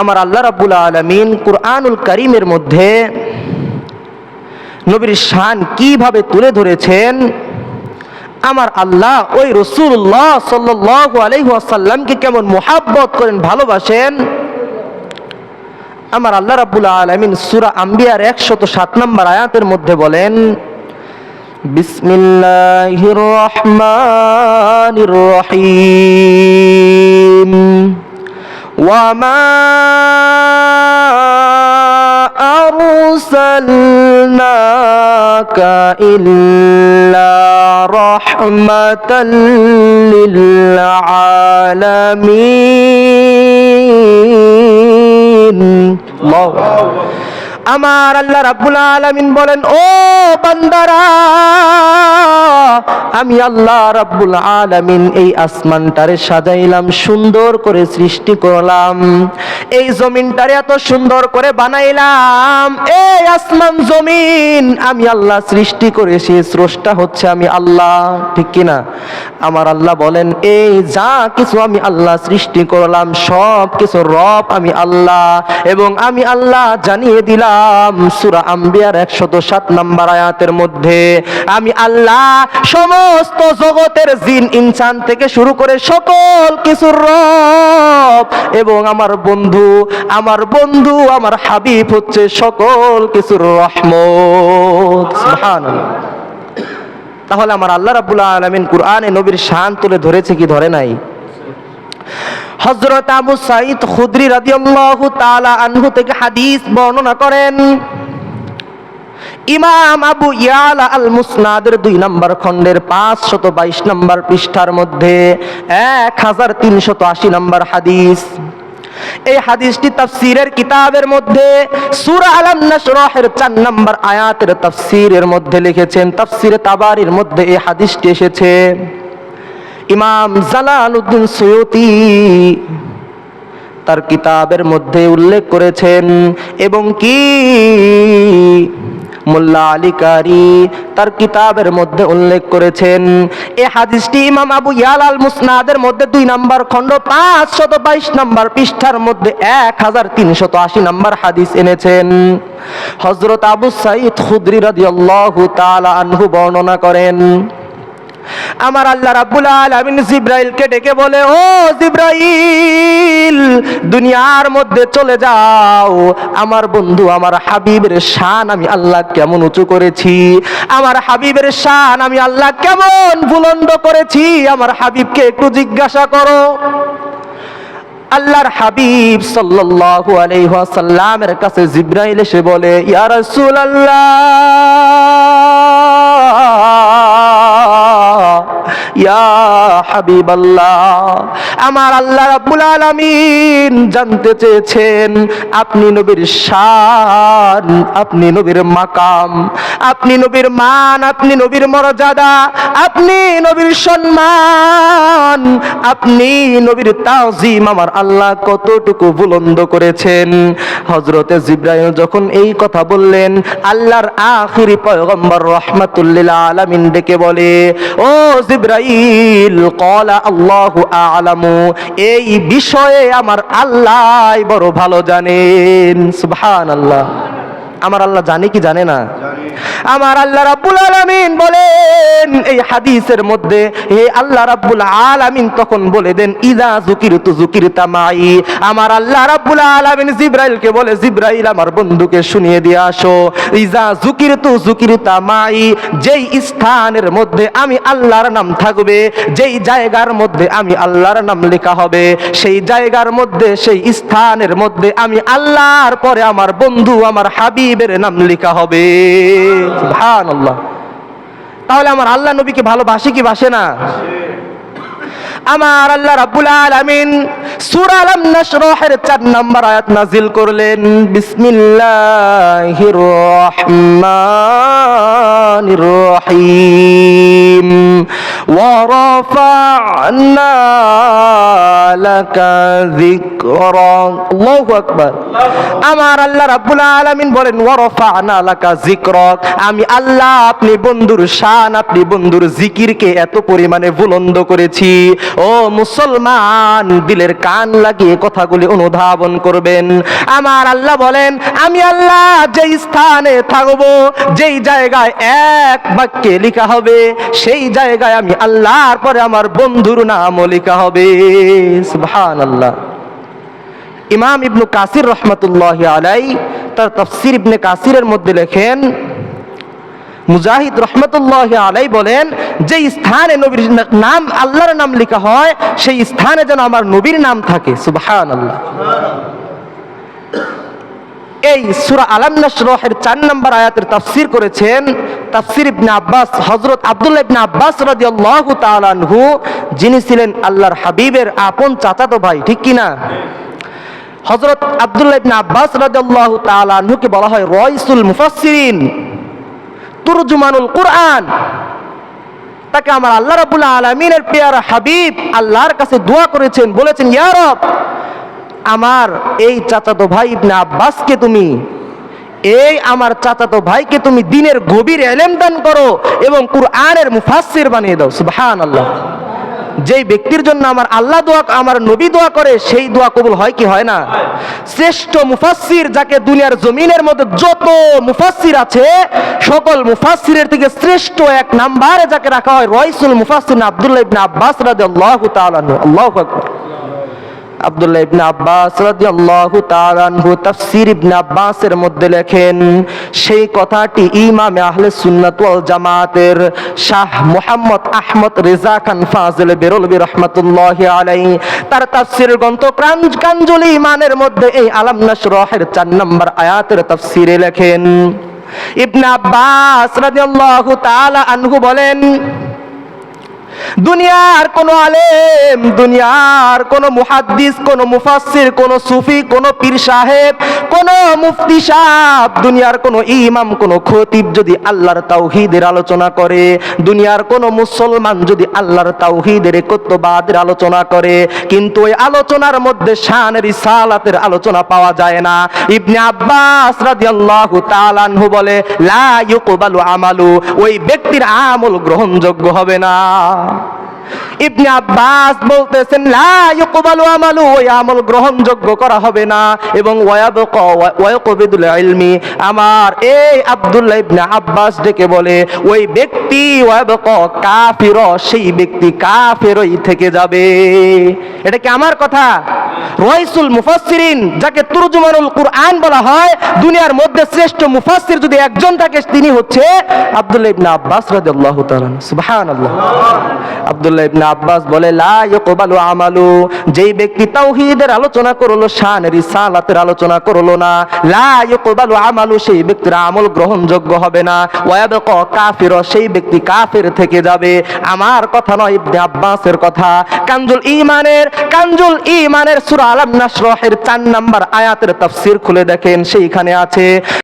আমার আল্লাহ রাব্বুল আলামিন কুরআনুল করিমের মধ্যে নবীর শান কীভাবে তুলে ধরেছেন? আমার আল্লাহ ওই রসুল্লাহ সাল্লাল্লাহু আলাইহি কেমন মোহাব্বত করেন, ভালোবাসেন? আমার আল্লাহ রাব্বুল আলামিন সূরা আম্বিয়ার 107 নম্বর আয়াতের মধ্যে বলেন, বিসমিল্লাহির রহমানির রহিম। وما أرسلناك إلا رحمة للعالمين. الله আমার আল্লাহ রাব্বুল আলামিন বলেন, ও বান্দারা, আমি আল্লাহ রাব্বুল আলামিন এই আসমানটারে সাজাইলাম, সুন্দর করে সৃষ্টি করলাম। এই জমিনটারে এত সুন্দর করে বানাইলাম। এই আসমান জমিন আমি আল্লাহ সৃষ্টি করে করেছি স্রষ্টা হচ্ছে আমি আল্লাহ। ঠিক কিনা? আমার আল্লাহ বলেন, এই যা কিছু আমি আল্লাহ সৃষ্টি করলাম সব কিছু রব আমি আল্লাহ এবং আমি আল্লাহ জানিয়ে দিলাম সুরা আম্বিয়ার একশত সাত নাম্বার আয়াতের মধ্যে, আমি আল্লাহ সমস্ত জগতের জিন, ইনসান থেকে শুরু করে সকল কিছুর রব এবং আমার বন্ধু আমার বন্ধু, আমার হাবিব হচ্ছে সকল কিছুর রহমত। তাহলে আমার আল্লাহ রাব্বুল আলামিন কুরআনে নবীর শান তুলে ধরেছে কি ধরে নাই? হযরত আবু সাঈদ খুদরি রাদিয়াল্লাহু তাআলা আনহু থেকে হাদিস বর্ণনা করেন, ইমাম আবু ইয়ালা আল মুসনাদের দুই নম্বর খণ্ডের পাঁচশত বাইশ নম্বর পৃষ্ঠার মধ্যে এক হাজার তিনশত আশি নম্বর হাদিস। এই হাদিসটি তাফসীরের কিতাবের মধ্যে, সূরা আলাম নাশরাহের 4 নম্বর আয়াতের তাফসীরের মধ্যে লিখেছেন, তাফসীরে তাবারির মধ্যে এই হাদিসটি এসেছে। ইমাম জালালউদ্দিন সৈয়তি তার কিতাবের মধ্যে উল্লেখ করেছেন, এবং কি? মোল্লা আলী কারি তার কিতাবের মধ্যে উল্লেখ করেছেন এই হাদিসটি ইমাম আবু ইয়াল আল মুসনাদের মধ্যে দুই নম্বর খণ্ড পাঁচ শত বাইশ নম্বর পৃষ্ঠার মধ্যে এক হাজার তিনশত আশি নম্বর হাদিস এনেছেন। হজরত আবু সাইদ খুদ্রি রাদিয়াল্লাহু তাআলা আনহু বর্ণনা করেন আমার আল্লাহ রাব্বুল আলামিন জিব্রাইলকে ডেকে বলে, ও জিব্রাইল, দুনিয়ার মধ্যে চলে যাও। আমার বন্ধু, আমার হাবিবের শান আমি আল্লাহ কেমন উঁচু করেছি? আমার হাবিবের শান আমি আল্লাহ কেমন বুলন্দ করেছি? আমার হাবিবকে একটু জিজ্ঞাসা করো। আল্লাহর হাবিব সাল্লাল্লাহু আলাইহি ওয়াসাল্লামের কাছে জিব্রাইল এসে বলে, ইয়া রাসূলুল্লাহ হাবিবাল্লাহ। আমার আল্লাহ রাব্বুল আলামিন জানতে চেয়েছেন, আপনি নবীর শান, আপনি নবীর মাকাম, আপনি নবীর মান, আপনি নবীর মর্যাদা, আপনি নবীর সম্মান, আপনি নবীর তাজিম আমার আল্লাহ কতটুকু বুলন্দ করেছেন। হজরতে জিব্রাইল যখন এই কথা বললেন, আল্লাহর আখিরি পয়গম্বর রহমাতুল্লিল আলামিন ডেকে বলে, ও জিব্রাইল কলা আল্লাহু এই বিষয়ে আমার আল্লাহ বড় ভালো জানেন। সুবহানাল্লাহ। আমার আল্লাহ জানে কি জানে না? আমার আল্লাহ রাব্বুল আলামিন বলেন, এই হাদিসের মধ্যে হে আল্লাহ রাব্বুল আলামিন তখন বলে দেন ইদা যুকিরতু যুকিরতা মাই। আমার আল্লাহ রাব্বুল আলামিন জিব্রাইলকে বলে, জিব্রাইল আমার বন্ধুকে শুনিয়ে দিয়ে আসো। ইজা যুকিরতু যুকিরতা মাই। যেই স্থানের মধ্যে আমি আল্লাহর নাম থাকবে, যেই জায়গার মধ্যে আমি আল্লাহর নাম লেখা হবে, সেই জায়গার মধ্যে, সেই স্থানের মধ্যে আমি আল্লাহর পরে আমার বন্ধু, আমার হাবিবের নাম লেখা হবে। ভান আল্লাহ তাহলে আমার আল্লাহ নবীকে ভালোবাসে কি বাসে না? আমার আল্লাহ রাব্বুল আলামিন সূরা আলাম নাশরাহের 4 নম্বর আয়াত নাযিল করলেন, বিসমিল্লাহির রহমানির রহিম। ওয়া রাফা'না لك ذكرك الله أكبر আমার আল্লাহ রাব্বুল আলামিন বলেন ওয়ারফা'না লাকা যিকরক আমি আল্লাহ আপনি বন্ধুর শান আপনি বন্ধুর জিকিরকে এত পরিমাণে বুলন্দ করেছি ও মুসলমান দিলের কান লাগিয়ে কথাগুলি অনুধাবন করবেন আমার আল্লাহ বলেন আমি আল্লাহ যেই স্থানে থাকবো যেই জায়গায় এক বাক্যে লেখা হবে সেই জায়গায় আমি আল্লাহর পরে আমার বন্ধুর নামও লেখা হবে ইমাম ইবনু কাসির রহমতুল্লাহ আলাই তার তফসির ইবনে কাসিরের মধ্যে লেখেন, মুজাহিদ রহমতুল্লাহ আলাই বলেন, যে স্থানে নবীর নাম, আল্লাহর নাম লেখা হয়, সেই স্থানে যেন আমার নবীর নাম থাকে। সুবহান আল্লাহ এই সূরা নাশরাহের 4 নম্বর আয়াতের তাফসীর করেছেন তাফসীর ইবনে আব্বাস, হযরত আব্দুল্লাহ ইবনে আব্বাস রাদিয়াল্লাহু তাআলা যিনি ছিলেন আল্লাহর হাবিবের আপন চাচাতো ভাই, ঠিক কি না? হযরত আব্দুল্লাহ ইবনে আব্বাস রাদিয়াল্লাহু তাআলা আনহুকে বলা হয় রয়সুল মুফাসসিরিন, তুরজুমানুল কুরআন। তাকে আমার আল্লাহ রাব্বুল আলামিনের পেয়ারা হাবিব আল্লাহর কাছে দোয়া করেছেন, বলেছেন, ইয়া রব আমার এই চাচাতো ভাই ইবনে আব্বাসকে তুমি, এই আমার চাচাতো ভাইকে তুমি দিনের গভীর এলেম দান করো এবং কুরআনের মুফাসসির বানিয়ে দাও, সুবহানাল্লাহ। যেই ব্যক্তির জন্য আমার আল্লাহ দোয়া, আমার নবী দোয়া করে, সেই দোয়া কবুল হয় কি হয় না? শ্রেষ্ঠ মুফাসসির যাকে দুনিয়ার জমিনের মধ্যে যত মুফাসসির আছে, সকল মুফাসসিরের থেকে শ্রেষ্ঠ এক নাম্বারে যাকে রাখা হয় রয়সুল মুফাসসির আব্দুল্লাহ ইবনে আব্বাস রাদিয়াল্লাহু তাআলা আল্লাহু আকবার। আব্দুল্লাহ ইবনে আব্বাস রাদিয়াল্লাহু তাআলা আনহু তাফসীর ইবনে আব্বাসের মধ্যে লেখেন, সেই কথাটি ইমামে আহলে সুন্নাত ওয়াল জামাতের শাহ মুহাম্মদ আহমদ রেজা খান ফাজিল বেরলবি রাহমাতুল্লাহি আলাইহি, তার তাফসীরের গ্রন্থ কাঞ্জ কাঞ্জুল ইমানের মধ্যে এই আলাম নাশরাহের 4 নম্বর আয়াতের তাফসীরে লেখেন। ইবনে আব্বাস রাদিয়াল্লাহু তাআলা আনহু বলেন দুনিয়ার কোন আলেম, দুনিয়ার কোন মুহাদ্দিস, কোন মুফাসসির, কোন সুফি, কোন পীর সাহেব, কোন মুফতি সাহেব, দুনিয়ার কোন ইমাম, কোন খতিব যদি আল্লাহর তাওহীদের আলোচনা করে, দুনিয়ার কোন মুসলমান যদি আল্লাহর তাওহীদের একত্ববাদের আলোচনা করে, কিন্তু ওই আলোচনার মধ্যে শান রিসালাতের আলোচনা পাওয়া যায় না। ইবনে আব্বাস রাদিয়াল্লাহু তাআলা আনহু বলে, লা ইউকবালু আমালু ওই ব্যক্তির আমল গ্রহণযোগ্য হবে না। ইবনে আব্বাস বলতেছেন আমালু গ্রহণযোগ্য করা হবে না। এবং আমার এই আব্দুল্লাহ ইবনে আব্বাস ডেকে বলে, ওই ব্যক্তি কাফির, সেই ব্যক্তি কাফেরই থেকে যাবে। এটা কি আমার কথা? রয়সুল মুফাসসিরিন, যাকে তুরজুমানুল কুরআন বলা হয়, দুনিয়ার মধ্যে শ্রেষ্ঠ মুফাসসির যদি একজন থাকে, তিনি হচ্ছে আব্দুল্লাহ ইবনে আব্বাস রাদিয়াল্লাহু তাআলা সুবহানাল্লাহ। আব্দুল্লাহ ইবনে আব্বাস বলে, লা ইউকবালু আমালু, যেই ব্যক্তি তাওহীদের আলোচনা করল, শান রিসালাতের আলোচনা করল না, লা ইউকবালু আমালু, সেই ব্যক্তির আমল গ্রহণযোগ্য হবে না। ওয়ায়াবকা কাফির, সেই ব্যক্তি কাফের থেকে যাবে। আমার কথা নয় ইবনে আব্বাসের কথা। কানজুল ঈমানের কানজুল ঈমানের সূরা আলাম নাসরহের চার নাম্বার আয়াতের তাফসির খুলে দেখেন সেইখানে আছে